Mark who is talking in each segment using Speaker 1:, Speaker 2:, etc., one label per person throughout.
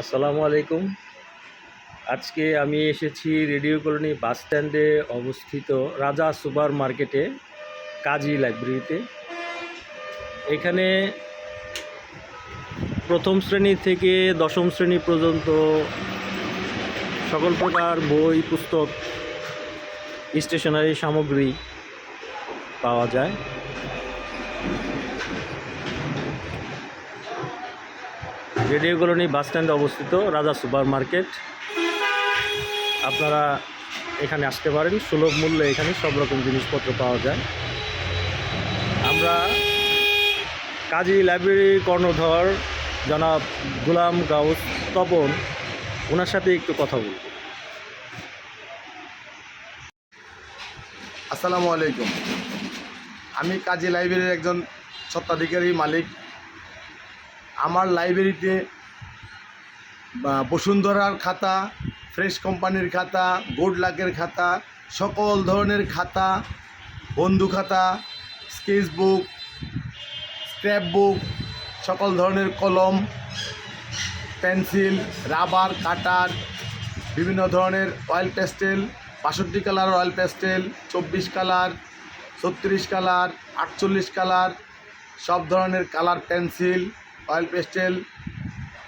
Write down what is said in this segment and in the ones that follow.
Speaker 1: আসসালামু আলাইকুম। আজকে আমি এসেছি রেডিও কলোনি বাস স্ট্যান্ডে অবস্থিত রাজা সুপার মার্কেটে, কাজী লাইব্রেরিতে। এখানে প্রথম শ্রেণি থেকে দশম শ্রেণি পর্যন্ত সকল প্রকার বই, পুস্তক, স্টেশনারি সামগ্রী পাওয়া যায়। রেডিও কলোনি বাস স্ট্যান্ডে অবস্থিত রাজা সুপার মার্কেট। আপনারা এখানে আসতে পারেন, সুলভ মূল্যে এখানে সব রকম জিনিসপত্র পাওয়া যায়। আমরা কাজী লাইব্রেরি কর্ণধর জনাব গুলাম গাউস তপন ওনার সাথে একটু কথা বলব
Speaker 2: আসসালামু আলাইকুম। আমি কাজী লাইব্রেরির একজন স্বত্বাধিকারী মালিক আমার লাইব্রেরিতে বসুন্ধরার খাতা ফ্রেশ কোম্পানির খাতা গোল্ড লাকের খাতা, সকল ধরনের খাতা, বন্ধু খাতা স্কেচ বুক স্ক্র্যাপ বুক সকল ধরনের কলম, পেন্সিল, রাবার, কাটার, বিভিন্ন ধরনের অয়েল পেস্টেল বাষট্টি কালার অয়েল পেস্টেল চব্বিশ কালার, ছত্রিশ কালার, আটচল্লিশ কালার, সব ধরনের কালার পেন্সিল অয়েল পেস্টেল,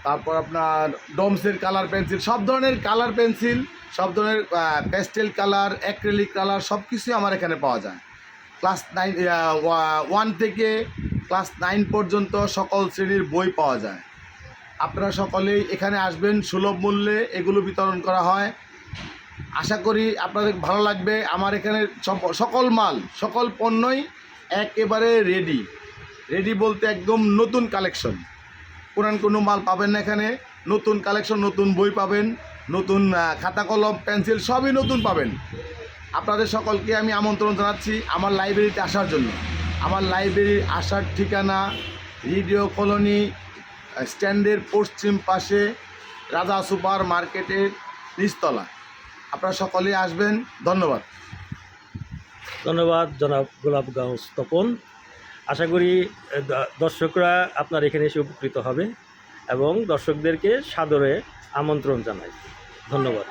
Speaker 2: তারপর আপনার ডোমসের কালার পেন্সিল, সব ধরনের কালার পেন্সিল, সব ধরনের পেস্টেল কালার, অ্যাক্রেলিক কালার, সব কিছুই আমার এখানে পাওয়া যায়। ক্লাস নাইন ওয়ান থেকে ক্লাস নাইন পর্যন্ত সকল শ্রেণির বই পাওয়া যায়। আপনারা সকলেই এখানে আসবেন, সুলভ মূল্যে এগুলো বিতরণ করা হয়। আশা করি আপনাদের ভালো লাগবে। আমার এখানে সকল মাল, সকল পণ্যই একেবারে রেডি রেডি বলতে একদম নতুন কালেকশন পুরান কোনো মাল পাবেন না এখানে। নতুন কালেকশন, নতুন বই পাবেন, নতুন খাতা, কলম, পেন্সিল সবই নতুন পাবেন। আপনাদের সকলকে আমি আমন্ত্রণ জানাচ্ছি আমার লাইব্রেরিতে আসার জন্য। আমার লাইব্রেরির আসার ঠিকানা রেডিও কলোনি, স্ট্যান্ডের পশ্চিম পাশে রাজা সুপার মার্কেটের নিচতলা। আপনারা সকলেই আসবেন। ধন্যবাদ।
Speaker 1: ধন্যবাদ, জনাব গোলাপ গাউস তপন। আশা করি দর্শকরা আপনার এখানে এসে উপকৃত হবে এবং দর্শকদেরকে সাদরে আমন্ত্রণ জানাই। ধন্যবাদ।